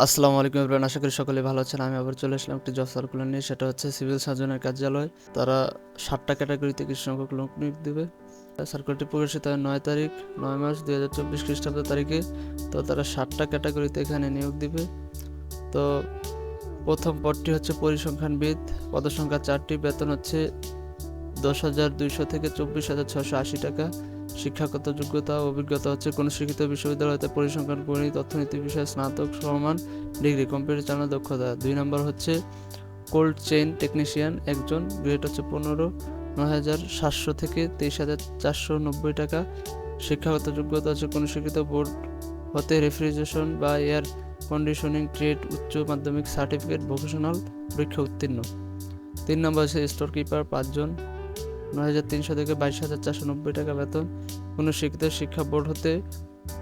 আসসালামু আলাইকুম এভরিওয়ান, আশা করি সকলে ভালো আছেন। আমি আবার চলে আসলাম একটি জব সার্কুলার নিয়ে, সেটা হচ্ছে সিভিল সার্জনের কার্যালয়। তারা সাতটা ক্যাটাগরিতে কিছু সংখ্যক লোক নিয়োগ দেবে। সার্কুলারটি প্রকাশিত হয় নয় তারিখ, নয় মাস দুই হাজার চব্বিশ খ্রিস্টাব্দ তারিখে। তো তারা সাতটা ক্যাটাগরিতে এখানে নিয়োগ দিবে। তো প্রথম পদটি হচ্ছে পরিসংখ্যানবিদ। পদসংখ্যা চারটি, বেতন হচ্ছে দশ হাজার দুইশো থেকে চব্বিশ হাজার ছশো আশি টাকা। শিক্ষাগত যোগ্যতা ও অভিজ্ঞতা হচ্ছে কোনো শিক্ষিত বিশ্ববিদ্যালয়তে পরিসংখ্যান, গণিত, অর্থনীতি, বিষয়ে, স্নাতক, সমান ডিগ্রি, কম্পিউটার চালানোর দক্ষতা। দুই নম্বর হচ্ছে কোল্ড চেইন টেকনিশিয়ান একজন। গ্রেড হচ্ছে পনেরো নয় হাজার সাতশো থেকে তেইশ হাজার চারশো নব্বই টাকা। শিক্ষাগত যোগ্যতা হচ্ছে কোনো শিক্ষিত বোর্ড হতে রেফ্রিজারেশন বা এয়ার কন্ডিশনিং ট্রেড উচ্চ মাধ্যমিক সার্টিফিকেট, ভোকেশনাল, পরীক্ষা উত্তীর্ণ। তিন নম্বর হচ্ছে স্টোর কিপার পাঁচজন। নয় হাজার তিনশো থেকে বাইশ হাজার চারশো নব্বই টাকা বেতন। কোনো শিক্ষিত শিক্ষা বোর্ড হতে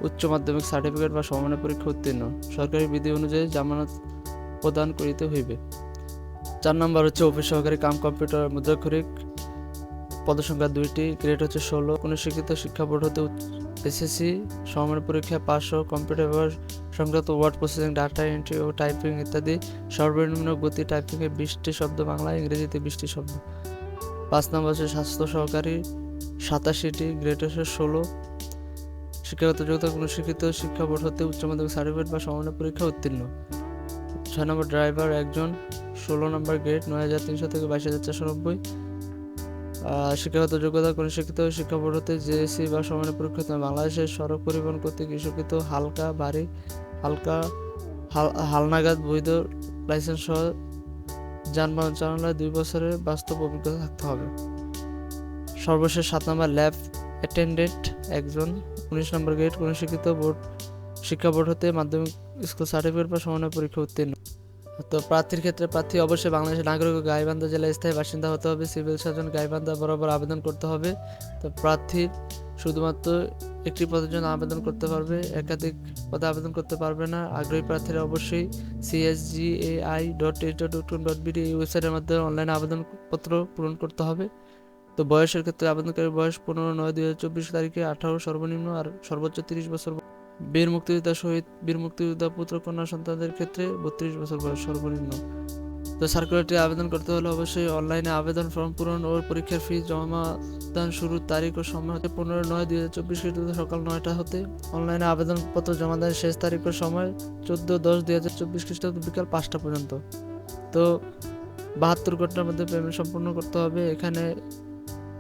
উচ্চ মাধ্যমিক সার্টিফিকেট বা সমানের পরীক্ষা উত্তীর্ণ। সরকারি বিধি অনুযায়ী জামানত প্রদান করিতে হইবে। চার নম্বর হচ্ছে অফিস সহকারী কাম কম্পিউটার মুদ্রাক্ষরিক। পদসংখ্যা দুইটি, গ্রেড হচ্ছে ষোলো। কোনো শিক্ষিত শিক্ষা বোর্ড হতে এসএসসি সমানের পরীক্ষা পাঁচশো কম্পিউটার ব্যবহার সংক্রান্ত ওয়ার্ড প্রসেসিং, ডাটা এন্ট্রি ও টাইপিং ইত্যাদি সর্বনিম্ন গতি টাইপিংয়ে বিশটি শব্দ বাংলা, ইংরেজিতে বিশটি শব্দ। পাঁচ নম্বর হচ্ছে স্বাস্থ্য সহকারী, সাতাশিটি গ্রেড হচ্ছে ষোলো। শিক্ষাগত যোগ্যতা কোনো শিক্ষিত, শিক্ষা বোর্ড হতে উচ্চ মাধ্যমিক সার্টিফিকেট বা সমানের পরীক্ষা উত্তীর্ণ। ছয় নম্বর ড্রাইভার একজন, ষোলো নম্বর গ্রেড নয় হাজার তিনশো থেকে বাইশ হাজার চারশো নব্বই। শিক্ষাগত যোগ্যতা কোনো শিক্ষিত, শিক্ষা বোর্ড হতে জেএসসি বা সমানের পরীক্ষা। বাংলাদেশের সড়ক পরিবহন কর্তৃক ইস্যুকৃত হালকা, ভারী, হালকা, হাল- হালনাগাদ বৈধ লাইসেন্স সহ যানবাহন চালানোর দুই বছরের বাস্তব অভিজ্ঞতা থাকতে হবে। সর্বশেষ সাত নম্বর ল্যাব অ্যাটেন্ডেন্ট একজন। উনিশ নম্বর গ্রেড কোনো শিক্ষিত বোর্ড, শিক্ষা বোর্ড হতে মাধ্যমিক স্কুল সার্টিফিকেট বা সমানের পরীক্ষা উত্তীর্ণ। তো প্রার্থীর ক্ষেত্রে প্রার্থী অবশ্যই বাংলাদেশের নাগরিক ও গাইবান্ধা জেলায় স্থায়ী বাসিন্দা হতে হবে। সিভিল সার্জন, গাইবান্ধা বরাবর আবেদন করতে হবে। তো প্রার্থীর শুধুমাত্র একটি পদের জন্য আবেদন করতে পারবে, একাধিক পদে আবেদন করতে পারবে না। আগ্রহী প্রার্থীরা অবশ্যই CSGAI dot H dot com dot BD এই ওয়েবসাইটের মাধ্যমে অনলাইনে আবেদনপত্র পূরণ করতে হবে। তো বয়সের ক্ষেত্রে আবেদনকারীর বয়স পনেরো, নয়, দুই হাজার চব্বিশ তারিখে আঠারো সর্বনিম্ন আর সর্বোচ্চ তিরিশ বছর বীর মুক্তিযোদ্ধা শহীদ বীর মুক্তিযোদ্ধা পুত্র, কন্যা সন্তানদের ক্ষেত্রে বত্রিশ বছর বয়স সর্বনিম্ন। তো সার্কুলারটি আবেদন করতে হলে অবশ্যই অনলাইনে আবেদন ফর্ম পূরণ ও পরীক্ষার ফি জমা দান শুরুর তারিখ ও সময় হতে পনেরো নয় দুই হাজার চব্বিশ খ্রিস্টাব্দ সকাল নয়টা হতে। অনলাইনে আবেদনপত্র জমা দেওয়ার শেষ তারিখ ও সময় চোদ্দ দশ দুই হাজার চব্বিশ খ্রিস্টাব্দ বিকাল পাঁচটা পর্যন্ত। তো বাহাত্তর ঘণ্টার মধ্যে পেমেন্ট সম্পূর্ণ করতে হবে। এখানে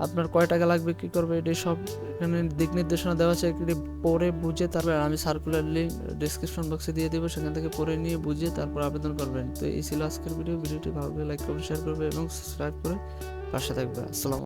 আপনার কয় টাকা লাগবে, কি করবে এটি সব এখানে দিক নির্দেশনা দেওয়া আছে। এগুলি পড়ে বুঝে তারপর আমি সার্কুলার লিঙ্ক ডিসক্রিপশন বক্সে দিয়ে দেবো, সেখান থেকে পড়ে নিয়ে বুঝে তারপর আবেদন করবেন। তো এই ছিল আজকের ভিডিও ভিডিওটি ভালো লাগে লাইক করবে শেয়ার করবে এবং সাবস্ক্রাইব করে পাশে থাকবে আসসালাম